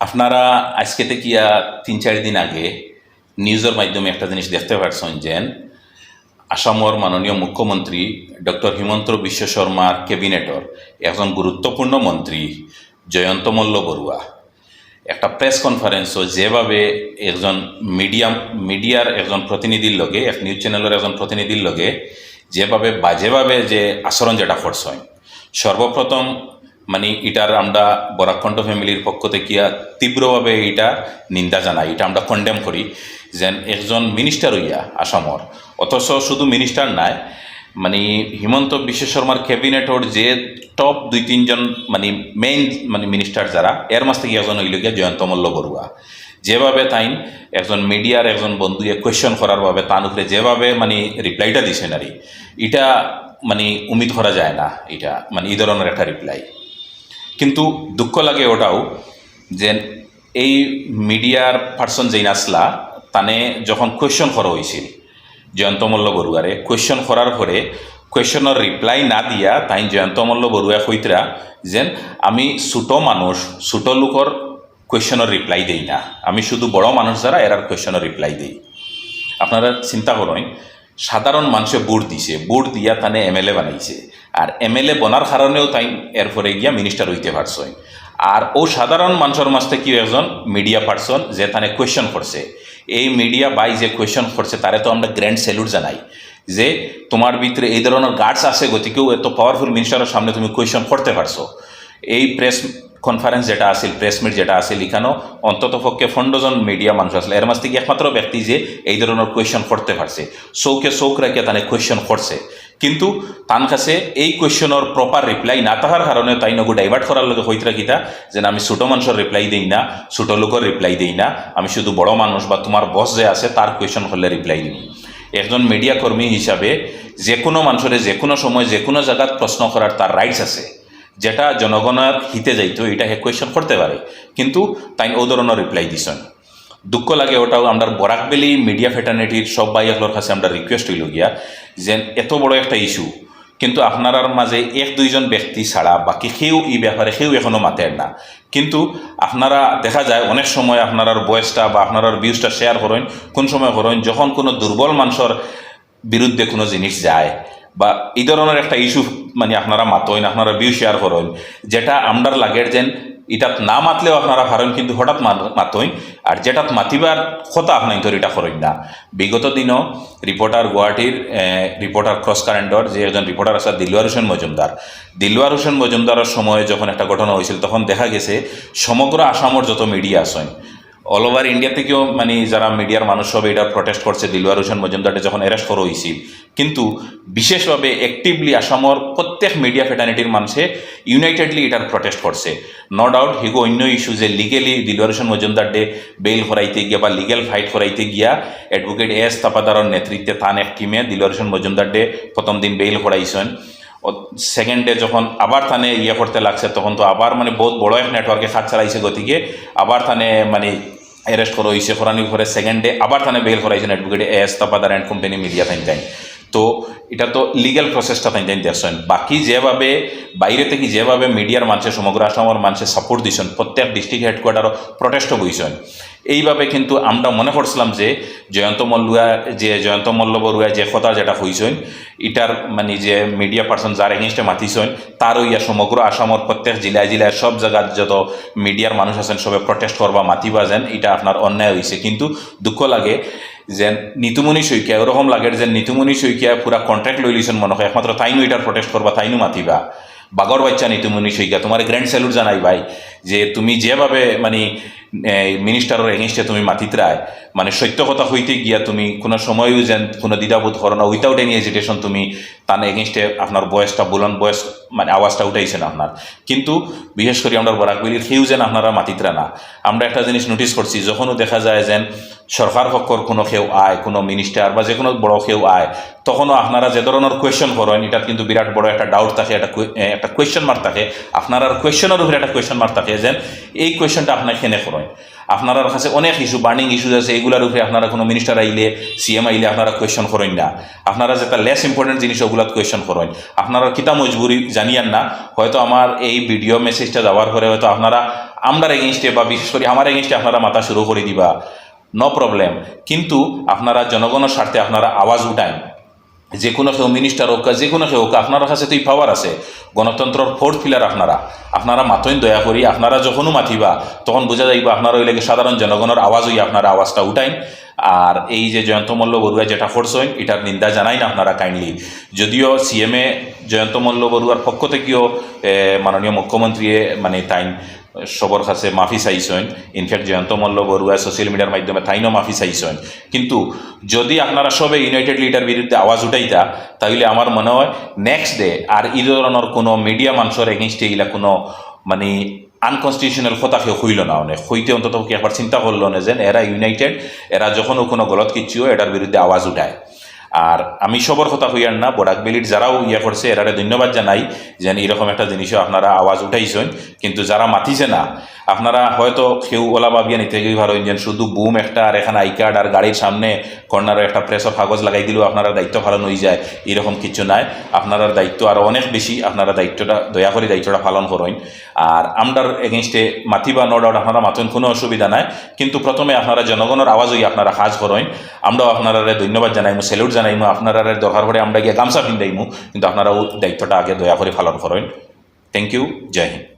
আপনারা আজকে থেকে তিন, চার দিন আগে নিউজের মাধ্যমে একটা জিনিস দেখতে পারছেন যে, আসামর মাননীয় মুখ্যমন্ত্রী ডক্টর হিমন্ত বিশ্ব শর্মার ক্যাবিনেটর একজন গুরুত্বপূর্ণ মন্ত্রী জয়ন্ত মল্ল বড়ুয়া। একটা প্রেস কনফারেন্সও যেভাবে একজন মিডিয়াম মিডিয়ার একজন প্রতিনিধির লগে, এক নিউজ চ্যানেলের একজন প্রতিনিধির লগে যেভাবে বাজেভাবে যে আচরণ যেটা করছেন, সর্বপ্রথম মানে এটার আমরা বরাকণ্ঠ ফ্যামিলির পক্ষ থেকে তীব্রভাবে এটা নিন্দা জানাই, এটা আমরা কন্ডেম করি। যেন একজন মিনিস্টার হইয়া আসামর, অথচ শুধু মিনিস্টার নাই মানে হিমন্ত বিশ্ব শর্মার ক্যাবিনেটর যে টপ দুই, তিনজন মানে মেইন মানে মিনিস্টার যারা, এর মাঝ থেকে একজন হইল গিয়া জয়ন্ত মল্ল বড়ুয়া। যেভাবে তাই একজন মিডিয়ার একজন বন্ধুয়ে কোয়েশ্চন করার ভাবে তার উপরে যেভাবে মানে রিপ্লাইটা দিছেন আর এটা মানে উমিদ করা যায় না, এটা মানে এই ধরনের একটা রিপ্লাই কিন্তু দুঃখ লাগে ওটাও যে এই মিডিয়ার পার্সন যেই নাসলা তানে যখন কোয়েশ্চন করা হয়েছিল জয়ন্ত মল্ল বড়ুয়ারে কোয়েশ্চন করার পরে কোয়েশ্চনের রিপ্লাই না দিয়া তাই জয়ন্ত মল্ল বড়ুয়া কইতরা যেন আমি ছোটো মানুষ, ছোটো লোকর কোয়েশ্চনের রিপ্লাই দেই না, আমি শুধু বড় মানুষ যারা এরার কোয়েশ্চনের রিপ্লাই দেই। আপনারা চিন্তা করেন, সাধারণ মানুষে বুট দিছে বুট দিয়া তানে এমএলএ বানাইছে। আর এমএলএ বনার কারণেও তাই এরপরে গিয়া মিনিস্টার হইতে পারছ। আর ও সাধারণ মানুষের মাঝ থেকে একজন মিডিয়া পার্সন যে তানে কোয়েশ্চন করছে। এই মিডিয়া বাই যে কোয়েশ্চন করছে, তারে তো আমরা গ্র্যান্ড স্যালুট জানাই। যে তোমার ভিতরে এই ধরনের গার্ডস আছে গতিকেও এত পাওয়ারফুল মিনিস্টারের সামনে তুমি কোয়েশ্চন করতে পারছ। এই প্রেস কনফারেন্স যেটা আছিল প্রেস মিট যেটা আছিল, এখানেও অন্তত পক্ষে ফন্ডজন মিডিয়া মানুষ আসলে এর মাঝ থেকে একমাত্র ব্যক্তি যে এই ধরনের কোয়েশ্চন করতে পারছে। চৌকে চৌক রাখিয়া তানে কোয়েশ্চন করছে। কিন্তু তান কাছে এই কোয়েশ্চনের প্রপার রিপ্লাই না থাকার কারণে তাই নগু ডাইভার্ট করার লগে হইতরা কিতা যে আমি ছোটো মানুষের রিপ্লাই দিই না, ছোটো লোকের রিপ্লাই দিই না, আমি শুধু বড় মানুষ বা তোমার বস যে আছে তার কোয়েশ্চন করলে রিপ্লাই দিই একজন মিডিয়া কর্মী হিসাবে যে কোনো মানুষের যে কোনো সময় যে কোনো জায়গাত প্রশ্ন করার তার রাইটস আছে। যেটা জনগণের হিতে যাইতো এটা হে কোয়েশ্চন করতে পারে। কিন্তু তাই ও ধরনের রিপ্লাই দিছেন দুঃখ লাগে ওটাও আমরা বরাকবেলি মিডিয়া ফেটার্নিটির সব বাইকলোর কাছে আমরা রিকোয়েস্ট হইল গিয়া যে এত বড় একটা ইস্যু কিন্তু আপনার মাঝে এক দুইজন ব্যক্তি ছাড়া বাকি সেও এই ব্যাপারে সেও এখনও মাতের না। কিন্তু আপনারা দেখা যায়, অনেক সময় আপনার বয়সটা বা আপনার ভিউজটা শেয়ার করেন, কোন সময় করেন, যখন কোনো দুর্বল মানুষের বিরুদ্ধে কোনো জিনিস যায় বা এই ধরনের একটা ইস্যু মানে আপনারা মাতইন, আপনারা ভিউ শেয়ার করেন। যেটা আমরার লাগের যেন এটাত না মাতলেও আপনারা পারেন কিন্তু হঠাৎ মাতইন। আর যেটাত মাতিবার কথা আপনার তো এটা করেন না। বিগত দিনও রিপোর্টার গুয়াহাটির রিপোর্টার ক্রস কারেন্টর যে একজন রিপোর্টার আছে, দিলওয়ার হোসেন মজুমদার। দিলওয়ার হোসেন মজুমদারের সময় যখন একটা ঘটনা হয়েছিল, তখন দেখা গেছে, সমগ্র আসামর যত মিডিয়া আছেন অল ওভার ইন্ডিয়া থেকেও মানে যারা মিডিয়ার মানুষ সব এটা প্রটেস্ট করছে। দিলওয়ার হোসেন মজুমদারকে যখন অ্যারেস্ট করা হয়েছিল কিন্তু বিশেষভাবে অ্যাক্টিভলি আসামর প্রত্যেক মিডিয়া ফেটার্নিটির মানুষে ইউনাইটেডলি এটার প্রটেস্ট করছে। নো ডাউট হিগো অন্য ইস্যু যে legally Dilwar Hossain Majumdar day bail করাইতে গিয়া বা লিগেল ফাইট করাইতে গিয়া অ্যাডভোকেট এস তাপাদারর নেতৃত্বে তান এক টিমে দিলওয়ার হোসেন মজুমদার ডে প্রথম দিন বেইল করাইছেন। সেকেন্ড ডে যখন আবার থানে ইয়ে করতে লাগছে, তখন তো আবার মানে বহুত বড় এক নেটওয়ার্কে খাত চালাইছে গতিকে, আবার থানে মানে অ্যারেস্ট করা হয়েছে। করানোর পরে সেকেন্ড ডে আবার থানে bail করাইছেন advocate S Tapadar and company media থাইন time তো এটা তো লিগেল প্রসেসটা তাই টাইম দেখছেন। বাকি যেভাবে বাইরে থেকে যেভাবে মিডিয়ার মানুষের সমগ্র আসামের মানুষের সাপোর্ট দিয়েছেন প্রত্যেক ডিস্ট্রিক্ট হেডকোয়ার্টারও প্রটেস্টও বইছেন এইভাবে কিন্তু আমরা মনে করছিলাম যে জয়ন্ত মল্লুয়া যে জয়ন্ত মল্ল বড়ুয়া যে কথা যেটা হইছেন, এটার মানে যে মিডিয়া পার্সন যার এগেনস্টে মাতিছেন, তারও ইয়া সমগ্র আসামর প্রত্যেক জেলায় জেলায় সব জায়গার যত মিডিয়ার মানুষ আছেন, সবে প্রটেস্ট করবা, মাতিবা যেন, এটা আপনার অন্যায় হয়েছে কিন্তু দুঃখ লাগে যে নিতুমণি শইকিয়া ওরকম লাগে যে নিতুমণি শইকিয়া পুরা কন্ট্রাক্ট লই লিছেন মনে হয় একমাত্র তাইনও এটার প্রটেস্ট করবা, তাইনও মাতিবা। বাগর বাচ্চা নিতুমণি শইকিয়া, তোমার গ্র্যান্ড স্যালুট জানাই ভাই, যে তুমি যেভাবে মানে মিনিস্টারের এগেনস্টে তুমি মাতিত রায় মানে সত্য কথা হইতে গিয়া তুমি কোনো সময়ও যেন কোনো দ্বিধাবোধ করো না উইথাউট এনি এজিটেশন তুমি তার এগেনস্টে আপনার বয়সটা, বুলন বয়স মানে আওয়াজটা উঠাইছেন আপনার কিন্তু বিশেষ করে আমরা বরাকবিলির সেও যেন আপনারা মাতিতরা না। আমরা একটা জিনিস নোটিস করছি যখনও দেখা যায় যেন সরকার পক্ষর কোনো কেউ আয়, কোনো মিনিস্টার বা যে কোনো বড় কেউ আয় তখনও আপনারা যে ধরনের কোয়েশ্চন করেন এটা কিন্তু বিরাট বড় একটা ডাউট থাকে একটা একটা কোয়েশ্চন মার্ক থাকে আপনার কোয়েশ্চনের উপরে একটা কোয়েশ্চন মার্ক থাকে যেন এই কোয়েশ্চনটা আপনার কেনে করেন আপনার কাছে অনেক ইস্যু বার্নিং ইস্যুজ আছে, এগুলোর উপরে আপনারা কোনো মিনিস্টার আইলে সিএম আইলে আপনারা কোয়েশ্চন করেন না। আপনারা যেটা লেস ইম্পর্টেন্ট জিনিস ওগুলো কোয়েশ্চন করেন। আপনারা কিতা মজবুরি জানিয়ান না, হয়তো আমার এই ভিডিও মেসেজটা যাওয়ার পরে হয়তো আপনারা, আমরার এগেনস্টে বা বিশেষ করে আমার এগেনস্টে আপনারা মাথা শুরু করে দিবা। নো প্রবলেম কিন্তু আপনারা জনগণের স্বার্থে আপনারা আওয়াজ উঠান। যে কোনো কেউ মিনিস্টার হোক যে কোনো কেউ হোক, আপনার কাছে তো এই পাওয়ার আছে। গণতন্ত্রর ফোর্থ পিলার আপনারা। আপনারা মাতইন দয়া করি আপনারা যখনও মাতিবা, তখন বোঝা যাইবা আপনারা ওই লাগে সাধারণ জনগণের আওয়াজ হই, আপনারা আওয়াজটা উঠাইন। আর এই যে জয়ন্ত মল্ল বড়ুয়া যেটা করছেন এটার নিন্দা জানাই না আপনারা কাইন্ডলি যদিও সিএমএ জয়ন্ত মল্ল বড়ুয়ার পক্ষ থেকেও মাননীয় মুখ্যমন্ত্রী মানে তাইন, সবর কাছে মাফি চাইছেন। In fact Jayanta Malla Barua social মিডিয়ার মাধ্যমে তাইনও মাফি চাইছেন। কিন্তু যদি আপনারা সবে ইউনাইটেড লিডার বিরুদ্ধে আওয়াজ উঠাইতা তাহলে আমার মনে হয় নেক্সট ডে আর এই ধরনের কোনো মিডিয়া মানুষের এগেনস্টে এগুলা কোনো মানে আনকনস্টিটিউশনাল কেউ হইল না অনেক। হইতে অন্তত একবার চিন্তা করল না যে এরা ইউনাইটেড এরা যখনও কোনো গলত কিছু এটার বিরুদ্ধে আওয়াজ উঠায়। আর আমি সবর কথা হইয়ার না, বরাক বেলির যারাও ইয়ে করছে, এরারে ধন্যবাদ জানাই যেন এরকম একটা জিনিসও আপনারা আওয়াজ উঠাইছেন। কিন্তু যারা মাতিছে না, আপনারা হয়তো কেউ ওলা ভাবিয়া নিতে গিয়ে ভালো যেন শুধু বুম একটা আর এখানে আই কার্ড আর গাড়ির সামনে কর্নারে একটা প্রেসর কাগজ লাগাই দিলেও আপনারা দায়িত্ব পালন হয়ে যায়, এরকম কিছু নাই। আপনারা দায়িত্ব আরও অনেক বেশি, আপনারা দায়িত্বটা, দয়া করে দায়িত্বটা পালন করেন। আর আমরার এগেনস্টে মাতিবা নো ডাউট আপনারা মাতুন, কোনো অসুবিধা নাই। কিন্তু প্রথমে আপনারা জনগণের আওয়াজ হই আপনারা কাজ করেন। আমরাও আপনারা ধন্যবাদ জানাইমু স্যালুট জানাইমু, আপনারা দরকার পড়ে আমরা গিয়ে গামছা পিন্দাইমু কিন্তু আপনারাও দায়িত্বটা আগে দয়া করে পালন করেন। Thank you Jai Hind.